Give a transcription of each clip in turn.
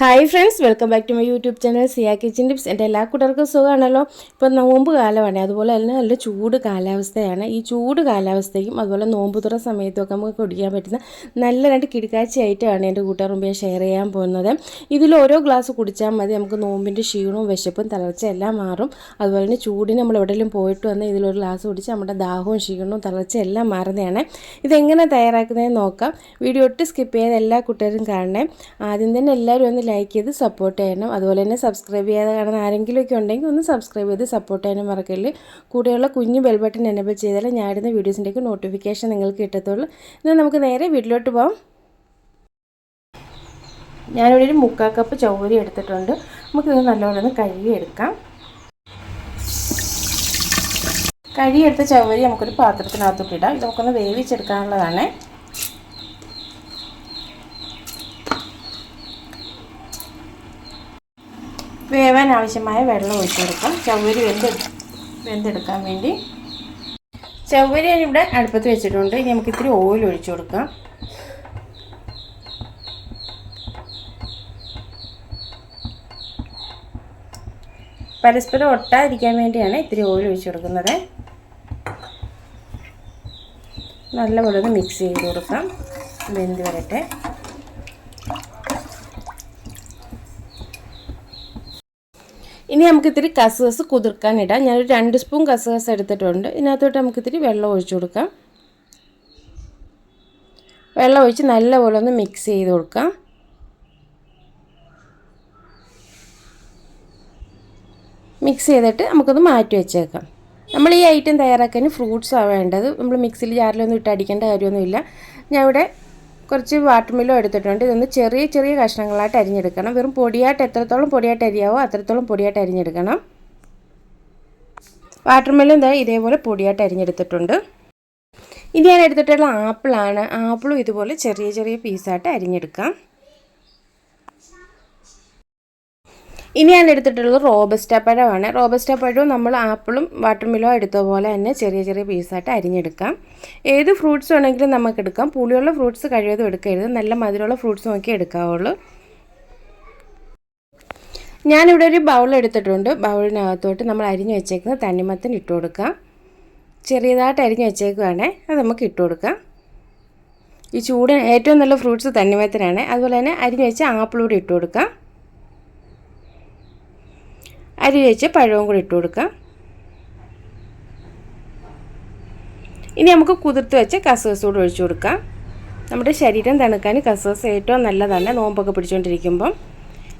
Hi friends welcome back to my YouTube channel Siya kitchen tips എന്റെ എല്ലാ കൂട്ടർക്കും സുഖമാണല്ലോ? ഇപ്പോൾ നോമ്പ് കാലമാണ്. അതുപോലെ തന്നെ നല്ല ചൂട് കാലാവസ്ഥയാണ്. ഈ ചൂട് കാലാവസ്ഥയ്ക്കും അതുപോലെ നോമ്പ് തുറ സമയത്തൊക്കെ നമുക്ക് കുടിക്കാൻ പറ്റുന്ന നല്ല രണ്ട് കിടക്കാഴ്ചയായിട്ടാണ് എന്റെ കൂട്ടുകാർ മുമ്പേ ഷെയർ ചെയ്യാൻ പോകുന്നത്. ഇതിൽ ഓരോ ഗ്ലാസ് കുടിച്ചാൽ മതി. നമുക്ക് നോമ്പിന്റെ ക്ഷീണവും വിശപ്പും തളർച്ച എല്ലാം മാറും. അതുപോലെ തന്നെ ചൂടിന് നമ്മൾ എവിടെയെങ്കിലും പോയിട്ട് വന്ന് ഇതിലൊരു ഗ്ലാസ് കുടിച്ച് നമ്മുടെ ദാഹവും ക്ഷീണവും തളർച്ച എല്ലാം മാറുന്നതാണ്. ഇതെങ്ങനെ തയ്യാറാക്കുന്നതെന്ന് നോക്കാം. വീഡിയോ ഒട്ട് സ്കിപ്പ് ചെയ്യാതെ എല്ലാ കൂട്ടുകാരും കാണണേ. ആദ്യം തന്നെ എല്ലാവരും ഒന്ന് ലൈക്ക് ചെയ്ത് സപ്പോർട്ട് ചെയ്യണം. അതുപോലെ തന്നെ സബ്സ്ക്രൈബ് ചെയ്യാതെ കാണുന്ന ആരെങ്കിലുമൊക്കെ ഉണ്ടെങ്കിൽ ഒന്ന് സബ്സ്ക്രൈബ് ചെയ്ത് സപ്പോർട്ട് ചെയ്യാനും മറക്കല്ലേ. കൂടെയുള്ള കുഞ്ഞു ബെൽ ബട്ടൺ എനേബിൾ ചെയ്താൽ ഞാൻ ഇടുന്ന വീഡിയോസിന്റെയൊക്കെ നോട്ടിഫിക്കേഷൻ നിങ്ങൾക്ക് കിട്ടത്തുള്ളൂ. എന്നാൽ നമുക്ക് നേരെ വീട്ടിലോട്ട് പോകാം ഞാനിവിടെ ഒരു മുക്കാൽ കപ്പ് ചൗരി എടുത്തിട്ടുണ്ട്. നമുക്കിത് നല്ലപോലെ ഒന്ന് കഴുകിയെടുക്കാം. കഴുകിയെടുത്ത ചവരി നമുക്കൊരു പാത്രത്തിനകത്തോട്ട് ഇടാം. ഇത് നമുക്കൊന്ന് വേവിച്ചെടുക്കാനുള്ളതാണ്. വേവാൻ ആവശ്യമായ വെള്ളം ഒഴിച്ചു കൊടുക്കാം. ചവ്വരി വെന്ത് വെന്തെടുക്കാൻ വേണ്ടി. ചവ്വരി ഇവിടെ അടുപ്പത്ത് വെച്ചിട്ടുണ്ട്. ഇനി നമുക്ക് ഇത്തിരി ഓയിൽ ഒഴിച്ചു കൊടുക്കാം. പരസ്പരം ഒട്ടാതിരിക്കാൻ വേണ്ടിയാണ് ഇത്തിരി ഓയിൽ ഒഴിച്ചു കൊടുക്കുന്നത്. നല്ലപോലെ ഒന്ന് മിക്സ് ചെയ്ത് കൊടുക്കാം. വെന്ത് വരട്ടെ. ഇനി നമുക്ക് ഇത്തിരി കസുകസ് കുതിർക്കാൻ ഇടാം. ഞാനൊരു രണ്ട് സ്പൂൺ കസുകസ് എടുത്തിട്ടുണ്ട്. ഇതിനകത്തോട്ട് നമുക്ക് ഇത്തിരി വെള്ളം ഒഴിച്ചു കൊടുക്കാം. വെള്ളം ഒഴിച്ച് നല്ലപോലെ ഒന്ന് മിക്സ് ചെയ്ത് കൊടുക്കാം. മിക്സ് ചെയ്തിട്ട് നമുക്കൊന്ന് മാറ്റി വെച്ചേക്കാം. നമ്മൾ ഈ ഐറ്റം തയ്യാറാക്കാൻ ഫ്രൂട്ട്സാണ് വേണ്ടത്. നമ്മൾ മിക്സിയിൽ ജാറിലൊന്നും ഇട്ട് അടിക്കേണ്ട കാര്യമൊന്നുമില്ല. ഞാൻ ഇവിടെ കുറച്ച് വാട്ടർ മില്ലോ എടുത്തിട്ടുണ്ട്. ഇതൊന്ന് ചെറിയ ചെറിയ കഷ്ണങ്ങളായിട്ട് അരിഞ്ഞെടുക്കണം. വെറും പൊടിയായിട്ട് എത്രത്തോളം പൊടിയായിട്ട് അരിയാവോ അത്രത്തോളം പൊടിയായിട്ട് അരിഞ്ഞെടുക്കണം. വാട്ടർ മില്ലോ എന്താ ഇതേപോലെ പൊടിയായിട്ട് അരിഞ്ഞെടുത്തിട്ടുണ്ട്. ഇനി ഞാൻ എടുത്തിട്ടുള്ള ആപ്പിളാണ്. ആപ്പിളും ഇതുപോലെ ചെറിയ ചെറിയ പീസായിട്ട് അരിഞ്ഞെടുക്കാം. ഇനി ഞാൻ എടുത്തിട്ടുള്ളത് റോബസ്റ്റ പഴമാണ്. റോബസ്റ്റ പഴവും നമ്മൾ ആപ്പിളും വാട്ടർ മിലോ എടുത്ത പോലെ തന്നെ ചെറിയ ചെറിയ പീസായിട്ട് അരിഞ്ഞെടുക്കാം. ഏത് ഫ്രൂട്ട്സ് വേണമെങ്കിലും നമുക്ക് എടുക്കാം. പുളിയുള്ള ഫ്രൂട്ട്സ് കഴിവതും എടുക്കരുത്. നല്ല മധുരമുള്ള ഫ്രൂട്ട്സ് നോക്കി എടുക്കാവുള്ളൂ. ഞാനിവിടെ ഒരു ബൗൾ എടുത്തിട്ടുണ്ട്. ബൗളിനകത്തോട്ട് നമ്മൾ അരിഞ്ഞു വെച്ചേക്കുന്ന തണ്ണിമത്തൻ ഇട്ട് കൊടുക്കാം. ചെറിയതായിട്ട് അരിഞ്ഞു വെച്ചേക്കുവാണേ. അത് നമുക്ക് ഇട്ട് കൊടുക്കാം. ഈ ചൂട് ഏറ്റവും നല്ല ഫ്രൂട്ട്സ് തണ്ണിമത്തനാണ്. അതുപോലെ തന്നെ അരിഞ്ഞു വെച്ച് ആപ്പിളൂടെ ഇട്ട് കൊടുക്കാം. അരി വെച്ച് പഴവും കൂടി ഇട്ട് കൊടുക്കാം. ഇനി നമുക്ക് കുതിർത്ത് വെച്ച് കസവസ് കൂടെ ഒഴിച്ചു കൊടുക്കാം. നമ്മുടെ ശരീരം തണുക്കാൻ കസവസ് ഏറ്റവും നല്ലതാണ് നോമ്പൊക്കെ പിടിച്ചുകൊണ്ടിരിക്കുമ്പം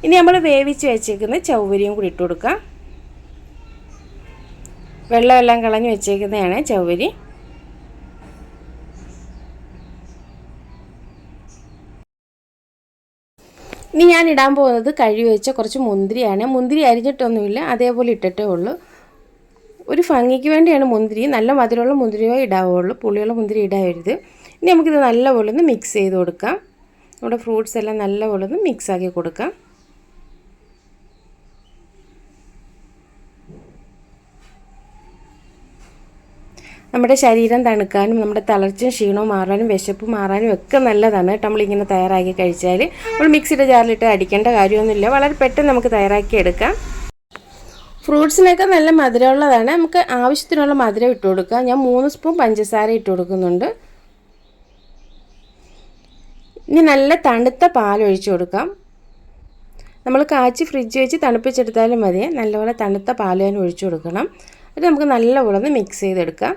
ഇനി നമ്മൾ വേവിച്ച് വെച്ചേക്കുന്ന ചൗവരിയും കൂടി ഇട്ട് കൊടുക്കാം. വെള്ളമെല്ലാം കളഞ്ഞ് വെച്ചേക്കുന്നതാണ് ചൗവരി ഇനി ഞാൻ ഇടാൻ പോകുന്നത് കഴുകി വെച്ച കുറച്ച് മുന്തിരിയാണ്. മുന്തിരി അരിഞ്ഞിട്ടൊന്നുമില്ല. അതേപോലെ ഇട്ടിട്ടേ ഉള്ളൂ. ഒരു ഭംഗിക്ക് വേണ്ടിയാണ് മുന്തിരി. നല്ല മധുരമുള്ള മുന്തിരിയോ ഇടാവുള്ളൂ. പുളിയുള്ള മുന്തിരി ഇടാവരുത് ഇനി നമുക്കിത് നല്ലപോലെ ഒന്ന് മിക്സ് ചെയ്ത് കൊടുക്കാം. നമ്മുടെ ഫ്രൂട്ട്സ് എല്ലാം നല്ലപോലെ ഒന്ന് മിക്സ് ആക്കി കൊടുക്കാം. നമ്മുടെ ശരീരം തണുക്കാനും നമ്മുടെ തളർച്ചയും ക്ഷീണവും മാറാനും വിശപ്പ് മാറാനും ഒക്കെ നല്ലതാണ്. നമ്മളിങ്ങനെ തയ്യാറാക്കി കഴിച്ചാൽ നമ്മൾ മിക്സിയുടെ ജാറിലിട്ട് അടിക്കേണ്ട കാര്യമൊന്നുമില്ല. വളരെ പെട്ടെന്ന് നമുക്ക് തയ്യാറാക്കി എടുക്കാം. ഫ്രൂട്ട്സിനൊക്കെ നല്ല മധുരമുള്ളതാണ്. നമുക്ക് ആവശ്യത്തിനുള്ള മധുരം ഇട്ട് കൊടുക്കാം. ഞാൻ മൂന്ന് സ്പൂൺ പഞ്ചസാര ഇട്ട് കൊടുക്കുന്നുണ്ട്. ഇനി നല്ല തണുത്ത പാൽ ഒഴിച്ചു കൊടുക്കാം. നമ്മൾ കാച്ചി ഫ്രിഡ്ജ് വെച്ച് തണുപ്പിച്ചെടുത്താലും മതി. നല്ലപോലെ തണുത്ത പാൽ തന്നെ ഒഴിച്ചു കൊടുക്കണം. എന്നിട്ട് നമുക്ക് നല്ലപോലെ ഒന്ന് മിക്സ് ചെയ്തെടുക്കാം.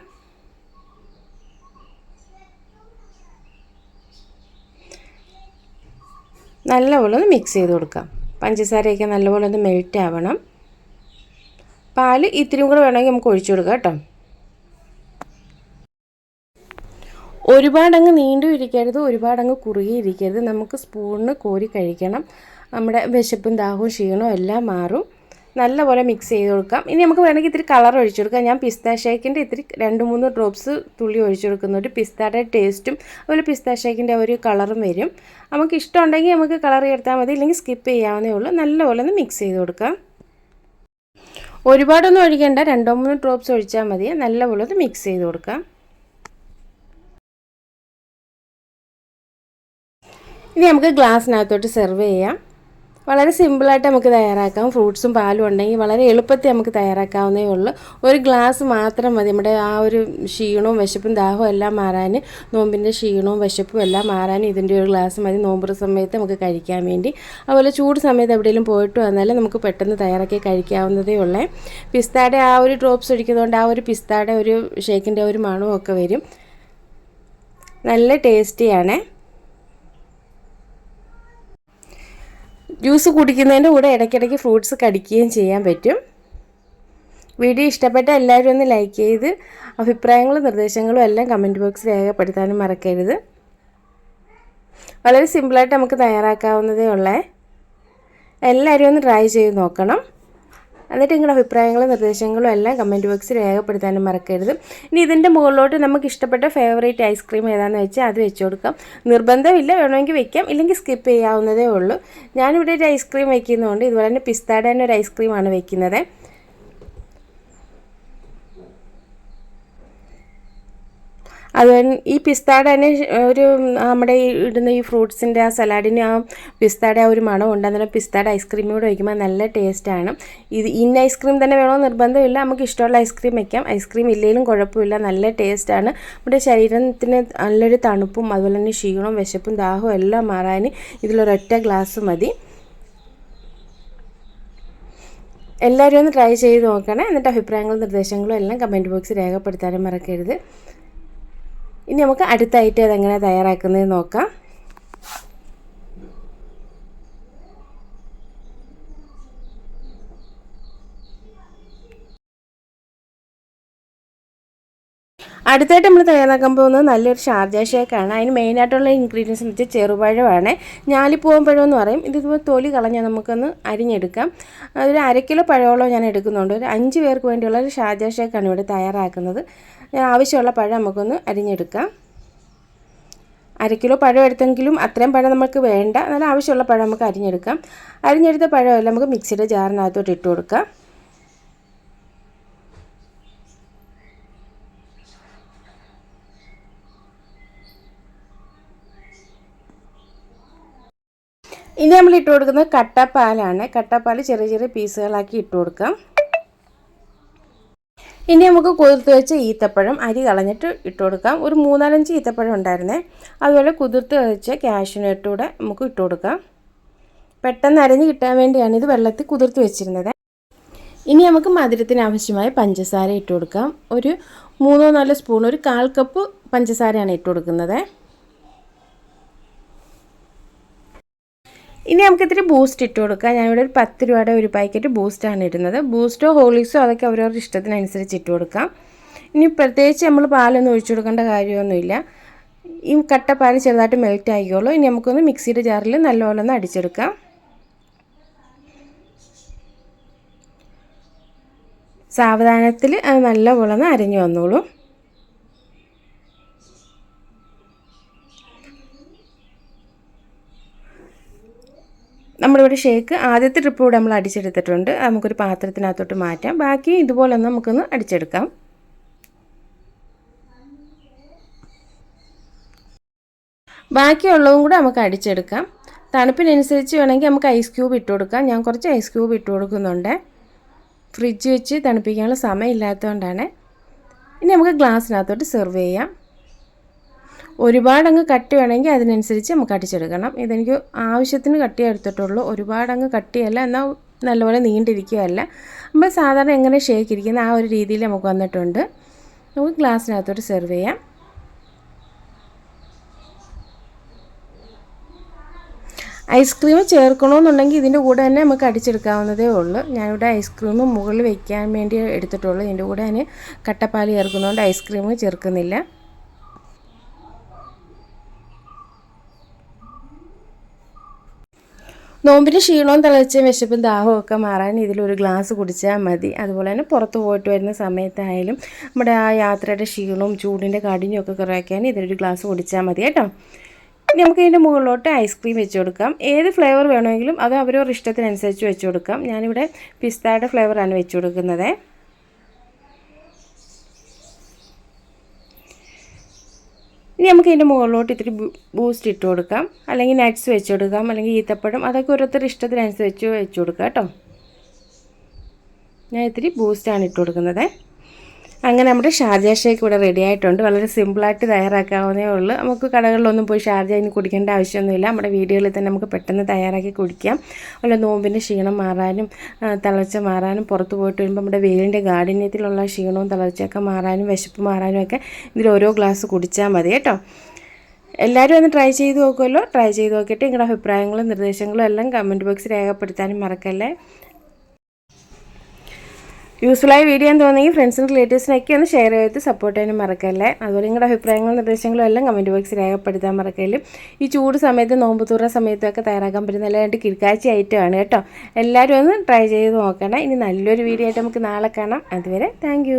നല്ലപോലെ ഒന്ന് മിക്സ് ചെയ്ത് കൊടുക്കാം. പഞ്ചസാരയൊക്കെ നല്ലപോലെ ഒന്ന് മെൽറ്റ് ആവണം. പാൽ ഇത്തിരിയും കൂടെ വേണമെങ്കിൽ നമുക്ക് ഒഴിച്ചു കൊടുക്കാം കേട്ടോ. ഒരുപാടങ്ങ് നീണ്ടു ഇരിക്കരുത് ഒരുപാടങ്ങ് കുറുകിയിരിക്കരുത് നമുക്ക് സ്പൂണിന് കോരി കഴിക്കണം. നമ്മുടെ വിശപ്പും ദാഹവും ക്ഷീണവും എല്ലാം മാറും. നല്ലപോലെ മിക്സ് ചെയ്ത് കൊടുക്കാം. ഇനി നമുക്ക് വേണമെങ്കിൽ ഇത്തിരി കളർ ഒഴിച്ചു കൊടുക്കാം. ഞാൻ പിസ്ത ഷേക്കിന്റെ ഇത്തിരി രണ്ട് മൂന്ന് ഡ്രോപ്സ് തുള്ളി ഒഴിച്ചു കൊടുക്കുന്നുണ്ട്. പിസ്തയുടെ ടേസ്റ്റും അതുപോലെ പിസ്ത ഷേക്കിന്റെ ഒരു കളറും വരും. നമുക്ക് ഇഷ്ടമുണ്ടെങ്കിൽ നമുക്ക് കളർ ചേർത്താൽ മതി. ഇല്ലെങ്കിൽ സ്കിപ്പ് ചെയ്യാവുന്നേ ഉള്ളൂ. നല്ലപോലെ ഒന്ന് മിക്സ് ചെയ്ത് കൊടുക്കാം. ഒരുപാടൊന്നും ഒഴിക്കേണ്ട. രണ്ടോ മൂന്ന് ഡ്രോപ്സ് ഒഴിച്ചാൽ മതി. നല്ലപോലെ ഒന്ന് മിക്സ് ചെയ്ത് കൊടുക്കാം. ഇനി നമുക്ക് ഗ്ലാസ്സിനകത്തോട്ട് സെർവ് ചെയ്യാം. വളരെ സിമ്പിളായിട്ട് നമുക്ക് തയ്യാറാക്കാം. ഫ്രൂട്ട്സും പാലും ഉണ്ടെങ്കിൽ വളരെ എളുപ്പത്തിൽ നമുക്ക് തയ്യാറാക്കാവുന്നേ ഉള്ളൂ. ഒരു ഗ്ലാസ് മാത്രം മതി. നമ്മുടെ ആ ഒരു ക്ഷീണവും വിശപ്പും ദാഹവും എല്ലാം മാറാൻ നോമ്പിന്റെ ക്ഷീണവും വിശപ്പും എല്ലാം മാറാൻ ഇതിന്റെ ഒരു ഗ്ലാസ് മതി. നോമ്പ് സമയത്ത് നമുക്ക് കഴിക്കാൻ വേണ്ടി. അതുപോലെ ചൂട് സമയത്ത് എവിടെയെങ്കിലും പോയിട്ട് വന്നാലും നമുക്ക് പെട്ടെന്ന് തയ്യാറാക്കി കഴിക്കാവുന്നതേ ഉള്ളേ. പിസ്താടെ ആ ഒരു ഡ്രോപ്സ് ഒഴിക്കുന്നതുകൊണ്ട് ആ ഒരു പിസ്താടെ ഒരു ഷേക്കിന്റെ ഒരു മണവും ഒക്കെ വരും. നല്ല ടേസ്റ്റിയാണേ ജ്യൂസ് കുടിക്കുന്നതിന്റെ കൂടെ ഇടയ്ക്കിടയ്ക്ക് ഫ്രൂട്ട്സ് കടിക്കുകയും ചെയ്യാൻ പറ്റും. വീഡിയോ ഇഷ്ടപ്പെട്ട എല്ലാവരും ഒന്ന് ലൈക്ക് ചെയ്ത് അഭിപ്രായങ്ങളും നിർദ്ദേശങ്ങളും എല്ലാം കമന്റ് ബോക്സിൽ രേഖപ്പെടുത്താനും മറക്കരുത്. വളരെ സിമ്പിളായിട്ട് നമുക്ക് തയ്യാറാക്കാവുന്നതേ ഉള്ളേ. എല്ലാവരും ഒന്ന് ട്രൈ ചെയ്ത് നോക്കണം. എന്നിട്ട് നിങ്ങളുടെ അഭിപ്രായങ്ങളും നിർദ്ദേശങ്ങളും എല്ലാം കമന്റ് ബോക്സിൽ രേഖപ്പെടുത്താനും മറക്കരുത്. ഇനി ഇതിന്റെ മുകളിലോട്ട് നമുക്ക് ഇഷ്ടപ്പെട്ട ഫേവറേറ്റ് ഐസ്ക്രീം ഏതാണെന്ന് വെച്ചാൽ അത് വെച്ച് കൊടുക്കാം. നിർബന്ധമില്ല വേണമെങ്കിൽ വെക്കാം. ഇല്ലെങ്കിൽ സ്കിപ്പ് ചെയ്യാവുന്നതേ ഉള്ളൂ. ഞാനിവിടെ ഒരു ഐസ്ക്രീം വയ്ക്കുന്നതുകൊണ്ട് ഇതുപോലെ തന്നെ പിസ്താടേന്റെ ഒരു ഐസ്ക്രീമാണ് വെക്കുന്നത്. അതുപോലെ ഈ പിസ്താടെ തന്നെ ഒരു നമ്മുടെ ഈ ഇടുന്ന ഈ ഫ്രൂട്ട്സിന്റെ ആ സലാഡിന് ആ പിസ്താടെ ആ ഒരു മണം ഉണ്ട്. അന്നേരം പിസ്താട ഐസ്ക്രീം കൂടെ വയ്ക്കുമ്പോൾ നല്ല ടേസ്റ്റാണ് ഇത് ഇന്ന ഐസ്ക്രീം തന്നെ വേണമെന്ന് നിർബന്ധമില്ല. നമുക്ക് ഇഷ്ടമുള്ള ഐസ്ക്രീം വയ്ക്കാം ഐസ്ക്രീം ഇല്ലെങ്കിലും കുഴപ്പമില്ല. നല്ല ടേസ്റ്റാണ് നമ്മുടെ ശരീരത്തിന് നല്ലൊരു തണുപ്പും അതുപോലെ തന്നെ ക്ഷീണവും വിശപ്പും ദാഹവും എല്ലാം മാറാൻ ഇതിലൊരൊറ്റ ഗ്ലാസ് മതി. എല്ലാവരും ഒന്ന് ട്രൈ ചെയ്ത് നോക്കണേ. എന്നിട്ട് അഭിപ്രായങ്ങളും നിർദ്ദേശങ്ങളും എല്ലാം കമന്റ് ബോക്സിൽ രേഖപ്പെടുത്താനും മറക്കരുത്. ഇനി നമുക്ക് അടുത്തായിട്ട് അതെങ്ങനെ തയ്യാറാക്കുന്നത് നോക്കാം. അടുത്തായിട്ട് നമ്മൾ തയ്യാറാക്കാൻ പോകുന്നത് നല്ലൊരു ഷാർജ ഷേക്കാണ് അതിന് മെയിനായിട്ടുള്ള ഇൻഗ്രീഡിയൻസ് എന്ന് വെച്ചാൽ ചെറുപഴമാണ്. ഞാലിപ്പൂവൻ പഴം എന്ന് പറയും. ഇത് ഇതുപോലെ തൊലി കളഞ്ഞാൽ നമുക്കൊന്ന് അരിഞ്ഞെടുക്കാം. ഒരു അരക്കിലോ കിലോ പഴമോളം ഞാൻ എടുക്കുന്നുണ്ട്. ഒരു അഞ്ച് പേർക്ക് വേണ്ടിയുള്ള ഒരു ഷാർജ ഷേക്കാണ് ഇവിടെ തയ്യാറാക്കുന്നത്. ഞാൻ ആവശ്യമുള്ള പഴം നമുക്കൊന്ന് അരിഞ്ഞെടുക്കാം. അര കിലോ പഴം എടുത്തെങ്കിലും അത്രയും പഴം നമുക്ക് വേണ്ട. എന്നാൽ ആവശ്യമുള്ള പഴം നമുക്ക് അരിഞ്ഞെടുക്കാം. അരിഞ്ഞെടുത്ത പഴമെല്ലാം നമുക്ക് മിക്സിയുടെ ജാറിനകത്തോട്ട് ഇട്ട് കൊടുക്കാം. ഇനി നമ്മൾ ഇട്ട് കൊടുക്കുന്നത് കട്ടപ്പാലാണ്. കട്ടപ്പാൽ ചെറിയ ചെറിയ പീസുകളാക്കി ഇട്ട് കൊടുക്കാം. ഇനി നമുക്ക് കുതിർത്ത് വെച്ച ഈത്തപ്പഴം അരി കളഞ്ഞിട്ട് ഇട്ട് കൊടുക്കാം. ഒരു മൂന്നാലഞ്ച് ഈത്തപ്പഴം ഉണ്ടായിരുന്നേ. അതുപോലെ കുതിർത്ത് വെച്ച കാഷ്യൂനട്ട് കൂടെ നമുക്ക് ഇട്ട് കൊടുക്കാം. പെട്ടെന്ന് അരഞ്ഞ് കിട്ടാൻ വേണ്ടിയാണ് ഇത് വെള്ളത്തിൽ കുതിർത്ത് വെച്ചിരുന്നത്. ഇനി നമുക്ക് മധുരത്തിന് ആവശ്യമായ പഞ്ചസാര ഇട്ട് കൊടുക്കാം. ഒരു മൂന്നോ നാലോ സ്പൂൺ ഒരു കാൽ കപ്പ് പഞ്ചസാരയാണ് ഇട്ട് കൊടുക്കുന്നത്. ഇനി നമുക്ക് ഇത്തിരി ബൂസ്റ്റ് ഇട്ട് കൊടുക്കാം. ഞാനിവിടെ ഒരു പത്ത് രൂപയുടെ ഒരു പാക്കറ്റ് ബൂസ്റ്റാണ് ഇടുന്നത്. ബൂസ്റ്റോ ഹോളിക്സോ അതൊക്കെ അവരവരുടെ ഇഷ്ടത്തിനനുസരിച്ച് ഇട്ട് കൊടുക്കാം. ഇനി പ്രത്യേകിച്ച് നമ്മൾ പാലൊന്നും ഒഴിച്ചു കൊടുക്കേണ്ട കാര്യമൊന്നുമില്ല. ഈ കട്ട പാൽ ചെറുതായിട്ട് മെൽറ്റ് ആയിക്കോളൂ. ഇനി നമുക്കൊന്ന് മിക്സിയുടെ ജാറിൽ നല്ലപോലെ ഒന്ന് അടിച്ചെടുക്കാം. സാവധാനത്തിൽ അത് നല്ലപോലെ ഒന്ന് അരഞ്ഞു വന്നോളൂ. നമ്മളിവിടെ ഷേക്ക് ആദ്യത്തെ ട്രിപ്പ് കൂടെ നമ്മൾ അടിച്ചെടുത്തിട്ടുണ്ട്. നമുക്കൊരു പാത്രത്തിനകത്തോട്ട് മാറ്റാം. ബാക്കി ഇതുപോലെ ഒന്ന് നമുക്കൊന്ന് അടിച്ചെടുക്കാം. ബാക്കിയുള്ളതും കൂടെ നമുക്ക് അടിച്ചെടുക്കാം. തണുപ്പിനനുസരിച്ച് വേണമെങ്കിൽ നമുക്ക് ഐസ് ക്യൂബ് ഇട്ട് കൊടുക്കാം. ഞാൻ കുറച്ച് ഐസ് ക്യൂബ് ഇട്ട് കൊടുക്കുന്നുണ്ട്. ഫ്രിഡ്ജ് വെച്ച് തണുപ്പിക്കാനുള്ള സമയമില്ലാത്തതുകൊണ്ടാണ്. ഇനി നമുക്ക് ഗ്ലാസ്സിനകത്തോട്ട് സെർവ് ചെയ്യാം. ഒരുപാടങ്ങ് കട്ടി വേണമെങ്കിൽ അതിനനുസരിച്ച് നമുക്ക് അടിച്ചെടുക്കണം. ഇതെനിക്ക് ആവശ്യത്തിന് കട്ടി എടുത്തിട്ടുള്ളൂ. ഒരുപാടങ്ങ് കട്ടിയല്ല എന്നാൽ നല്ലപോലെ നീണ്ടിരിക്കുകയല്ല. നമ്മൾ സാധാരണ എങ്ങനെ ഷേക്ക് ഇരിക്കുന്ന ആ ഒരു രീതിയിൽ നമുക്ക് വന്നിട്ടുണ്ട്. നമുക്ക് ഗ്ലാസ്സിനകത്തോട്ട് സെർവ് ചെയ്യാം. ഐസ്ക്രീം ചേർക്കണമെന്നുണ്ടെങ്കിൽ ഇതിന്റെ കൂടെ തന്നെ നമുക്ക് അടിച്ചെടുക്കാവുന്നതേ ഉള്ളൂ. ഞാനിവിടെ ഐസ്ക്രീം മുകളിൽ വയ്ക്കാൻ വേണ്ടി എടുത്തിട്ടുള്ളൂ. ഇതിന്റെ കൂടെ ഞാൻ കട്ടപ്പാൽ ചേർക്കുന്നതുകൊണ്ട് ഐസ്ക്രീം ചേർക്കുന്നില്ല. നോമ്പിന് ക്ഷീണവും തിളച്ചും വിശപ്പും ദാഹവും ഒക്കെ മാറാൻ ഇതിലൊരു ഗ്ലാസ് കുടിച്ചാൽ മതി. അതുപോലെ തന്നെ പുറത്ത് പോയിട്ട് വരുന്ന സമയത്തായാലും നമ്മുടെ ആ യാത്രയുടെ ക്ഷീണവും ചൂടിന്റെ കടിഞ്ഞും ഒക്കെ കുറയ്ക്കാൻ ഇതിലൊരു ഗ്ലാസ് കുടിച്ചാൽ മതി കേട്ടോ. ഇനി നമുക്ക് ഇതിന്റെ മുകളിലോട്ട് ഐസ്ക്രീം വെച്ച് കൊടുക്കാം. ഏത് ഫ്ലേവർ വേണമെങ്കിലും അത് അവരവരുടെ ഇഷ്ടത്തിനനുസരിച്ച് വെച്ച് കൊടുക്കാം. ഞാനിവിടെ പിസ്തയുടെ ഫ്ലേവറാണ് വെച്ച് കൊടുക്കുന്നത്. ഇനി നമുക്ക് ഇതിന്റെ മുകളിലോട്ട് ഇത്തിരി ബൂസ്റ്റ് ഇട്ട് കൊടുക്കാം. അല്ലെങ്കിൽ നട്ട്സ് വെച്ച് കൊടുക്കാം. അല്ലെങ്കിൽ ഈത്തപ്പഴം. അതൊക്കെ ഓരോരുത്തരുടെ ഇഷ്ടത്തിനനുസരിച്ച് വെച്ച് കൊടുക്കാം കേട്ടോ. ഞാൻ ഇത്തിരി ബൂസ്റ്റാണ് ഇട്ട് കൊടുക്കുന്നത്. അങ്ങനെ നമ്മുടെ ഷാർജ ഷേക്ക് ഇവിടെ റെഡി ആയിട്ടുണ്ട്. വളരെ സിമ്പിളായിട്ട് തയ്യാറാക്കാവുന്നേ ഉള്ളൂ. നമുക്ക് കടകളിലൊന്നും പോയി ഷാർജ ഇനി കുടിക്കേണ്ട ആവശ്യമൊന്നുമില്ല. നമ്മുടെ വീടുകളിൽ തന്നെ നമുക്ക് പെട്ടെന്ന് തയ്യാറാക്കി കുടിക്കാം. അല്ല നോമ്പിന്റെ ക്ഷീണം മാറാനും തളർച്ച മാറാനും പുറത്ത് പോയിട്ട് വരുമ്പോൾ നമ്മുടെ വെയിലിന്റെ ഗാഠിന്യത്തിലുള്ള ക്ഷീണവും തളർച്ചയൊക്കെ മാറാനും വിശപ്പ് മാറാനും ഒക്കെ ഇതിൽ ഓരോ ഗ്ലാസ് കുടിച്ചാൽ മതി കേട്ടോ. എല്ലാവരും ഒന്ന് ട്രൈ ചെയ്ത് നോക്കുമല്ലോ. ട്രൈ ചെയ്ത് നോക്കിയിട്ട് നിങ്ങളുടെ അഭിപ്രായങ്ങളും നിർദ്ദേശങ്ങളും എല്ലാം കമന്റ് ബോക്സിൽ രേഖപ്പെടുത്താനും മറക്കല്ലേ. യൂസ്ഫുള്ളായ വീഡിയോ എന്ന് തോന്നിയെങ്കിൽ ഫ്രണ്ട്സിനും റിലേറ്റീവ്സിനൊക്കെ ഒന്ന് ഷെയർ ചെയ്ത് സപ്പോർട്ട് ചെയ്യാനും മറക്കല്ലേ? അതുപോലെ നിങ്ങളുടെ അഭിപ്രായങ്ങളും നിർദ്ദേശങ്ങളും എല്ലാം കമന്റ് ബോക്സിൽ രേഖപ്പെടുത്താൻ മറക്കല്ലേ? ഈ ചൂട് സമയത്ത് നോമ്പ് തുറ സമയത്തൊക്കെ തയ്യാറാക്കാൻ പറ്റുന്ന നല്ല രണ്ട് കിടക്കാഴ്ച ഐറ്റമാണ് കേട്ടോ. എല്ലാവരും ഒന്ന് ട്രൈ ചെയ്ത് നോക്കണം. ഇനി നല്ലൊരു വീഡിയോ ആയിട്ട് നമുക്ക് നാളെ കാണാം. അതുവരെ താങ്ക്